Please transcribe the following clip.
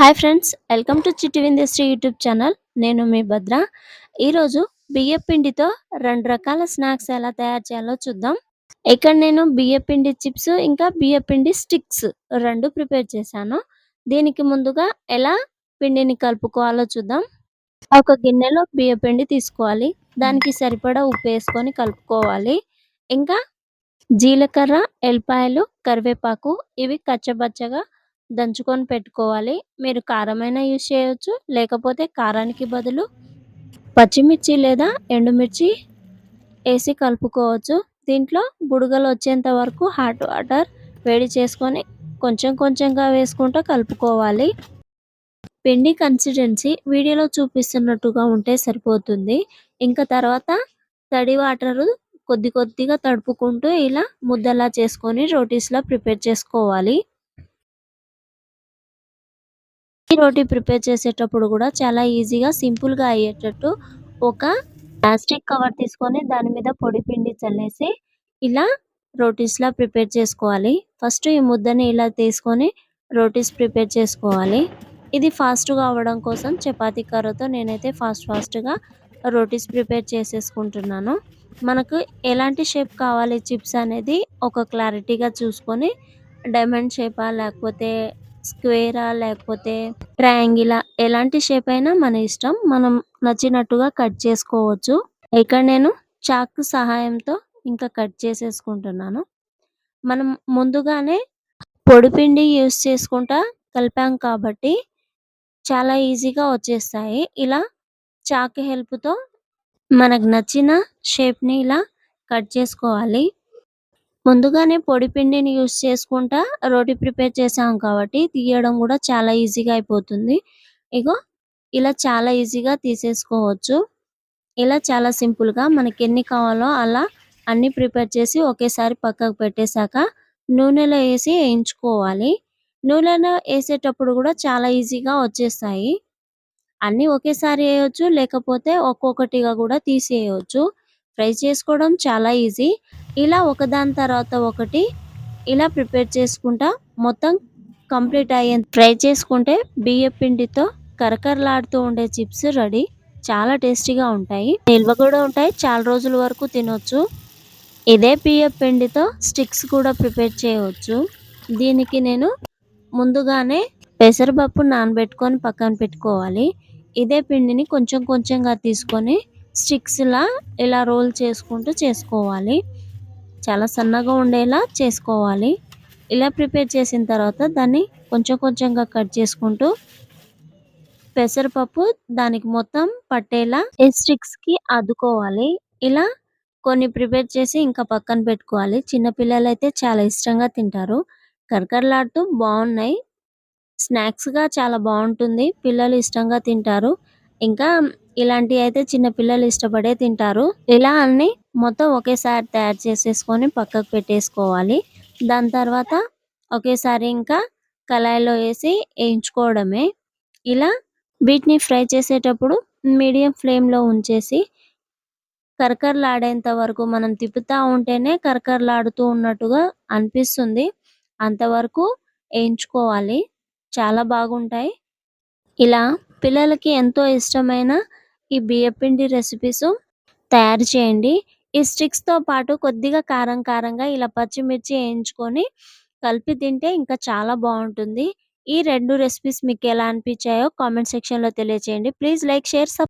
Hi friends welcome to చిట్టి విందేశ్రీ YouTube channel. నేను మీ భద్ర. ఈరోజు బియ్య పిండితో రెండు రకాల స్నాక్స్ ఎలా తయారు చేయాలో చూద్దాం. ఇక్కడ నేను బియ్య పిండి చిప్స్ ఇంకా బియ్య పిండి స్టిక్స్ రెండు ప్రిపేర్ చేశాను. దీనికి ముందుగా ఎలా పిండిని కలుపుకోవాలో చూద్దాం. ఒక గిన్నెలో బియ్య పిండి తీసుకోవాలి. దానికి సరిపడా ఉప్పు వేసుకొని కలుపుకోవాలి. ఇంకా జీలకర్ర ఎల్లిపాయలు కరివేపాకు ఇవి కచ్చబచ్చగా దంచుకొని పెట్టుకోవాలి. మీరు కారమైన యూస్ చేయొచ్చు. లేకపోతే కారానికి బదులు పచ్చిమిర్చి లేదా ఎండుమిర్చి వేసి కలుపుకోవచ్చు. దీంట్లో బుడగలు వచ్చేంత వరకు హాట్ వాటర్ వేడి చేసుకొని కొంచెం కొంచెంగా వేసుకుంటూ కలుపుకోవాలి. పిండి కన్సిస్టెన్సీ వీడియోలో చూపిస్తున్నట్టుగా ఉంటే సరిపోతుంది. ఇంకా తర్వాత తడి వాటరు కొద్ది కొద్దిగా తడుపుకుంటూ ఇలా ముద్దలా చేసుకొని రోటీస్లా ప్రిపేర్ చేసుకోవాలి. ఈ రోటీ ప్రిపేర్ చేసేటప్పుడు కూడా చాలా ఈజీగా సింపుల్గా అయ్యేటట్టు ఒక ప్లాస్టిక్ కవర్ తీసుకొని దాని మీద పొడి పిండి చల్లేసి ఇలా రోటీస్లా ప్రిపేర్ చేసుకోవాలి. ఫస్ట్ ఈ ముద్దని ఇలా తీసుకొని రోటీస్ ప్రిపేర్ చేసుకోవాలి. ఇది ఫాస్ట్గా అవ్వడం కోసం చపాతీ కర్రతో నేనైతే ఫాస్ట్ ఫాస్ట్గా రోటీస్ ప్రిపేర్ చేసేసుకుంటున్నాను. మనకు ఎలాంటి షేప్ కావాలి? చిప్స్ అనేది ఒక క్లారిటీగా చూసుకొని డైమండ్ షేపా లేకపోతే స్క్వేరా లేకపోతే ట్రయాంగిలా ఎలాంటి షేప్ అయినా మన ఇష్టం. మనం నచ్చినట్టుగా కట్ చేసుకోవచ్చు. ఇక్కడ నేను చాక్ సహాయంతో ఇంకా కట్ చేసేసుకుంటున్నాను. మనం ముందుగానే పొడిపిండి యూస్ చేసుకుంటా కలిపాం కాబట్టి చాలా ఈజీగా వచ్చేస్తాయి. ఇలా చాక్ హెల్ప్తో మనకు నచ్చిన షేప్ని ఇలా కట్ చేసుకోవాలి. ముందుగానే పొడి పిండిని యూస్ చేసుకుంటా రోటీ ప్రిపేర్ చేసాం కాబట్టి తీయడం కూడా చాలా ఈజీగా అయిపోతుంది. ఇగో ఇలా చాలా ఈజీగా తీసేసుకోవచ్చు. ఇలా చాలా సింపుల్గా మనకి ఎన్ని కావాలో అలా అన్ని ప్రిపేర్ చేసి ఒకేసారి పక్కకు పెట్టేశాక నూనెలో వేసి వేయించుకోవాలి. నూనెలో వేసేటప్పుడు కూడా చాలా ఈజీగా వచ్చేస్తాయి. అన్నీ ఒకేసారి వేయవచ్చు లేకపోతే ఒక్కొక్కటిగా కూడా తీసేయవచ్చు ఫ్రై చేసుకోవడం చాలా ఈజీ. ఇలా ఒకదాని తర్వాత ఒకటి ఇలా ప్రిపేర్ చేసుకుంటా మొత్తం కంప్లీట్ అయ్యే ఫ్రై చేసుకుంటే బియ్య పిండితో కరకరలాడుతూ ఉండే చిప్స్ రెడీ. చాలా టేస్టీగా ఉంటాయి. నిల్వ కూడా ఉంటాయి. చాలా రోజుల వరకు తినొచ్చు. ఇదే బియ్య పిండితో స్టిక్స్ కూడా ప్రిపేర్ చేయవచ్చు. దీనికి నేను ముందుగానే పెసరపప్పు నానబెట్టుకొని పక్కన పెట్టుకోవాలి. ఇదే పిండిని కొంచెం కొంచెంగా తీసుకొని స్టిక్స్లా ఇలా రోల్ చేసుకుంటూ చేసుకోవాలి. చాలా సన్నగా ఉండేలా చేసుకోవాలి. ఇలా ప్రిపేర్ చేసిన తర్వాత దాన్ని కొంచెం కొంచెంగా కట్ చేసుకుంటూ పెసరపప్పు దానికి మొత్తం పట్టేలా ఈ స్టిక్స్కి అద్దుకోవాలి ఇలా కొన్ని ప్రిపేర్ చేసి ఇంకా పక్కన పెట్టుకోవాలి. చిన్నపిల్లలు అయితే చాలా ఇష్టంగా తింటారు. కరకరలాడుతూ బాగున్నాయి. స్నాక్స్గా చాలా బాగుంటుంది. పిల్లలు ఇష్టంగా తింటారు. ఇంకా ఇలాంటివి అయితే చిన్న పిల్లలు ఇష్టపడే తింటారు. ఇలా అన్ని మొత్తం ఒకేసారి తయారు చేసేసుకొని పక్కకు పెట్టేసుకోవాలి. దాని తర్వాత ఒకేసారి ఇంకా కళాయిలో వేసి వేయించుకోవడమే. ఇలా వీటిని ఫ్రై చేసేటప్పుడు మీడియం ఫ్లేమ్లో ఉంచేసి కరకరలాడేంత వరకు మనం తిప్పుతూ ఉంటేనే కరకరలాడుతూ ఉన్నట్టుగా అనిపిస్తుంది. అంతవరకు వేయించుకోవాలి. చాలా బాగుంటాయి. ఇలా పిల్లలకి ఎంతో ఇష్టమైన ఈ బియ్యపిండి రెసిపీస్ తయారు చేయండి. ఈ స్టిక్స్తో పాటు కొద్దిగా కారం కారంగా ఇలా పచ్చిమిర్చి వేయించుకొని కలిపి తింటే ఇంకా చాలా బాగుంటుంది. ఈ రెండు రెసిపీస్ మీకు ఎలా అనిపించాయో కామెంట్ సెక్షన్లో తెలియచేయండి. Please like share sub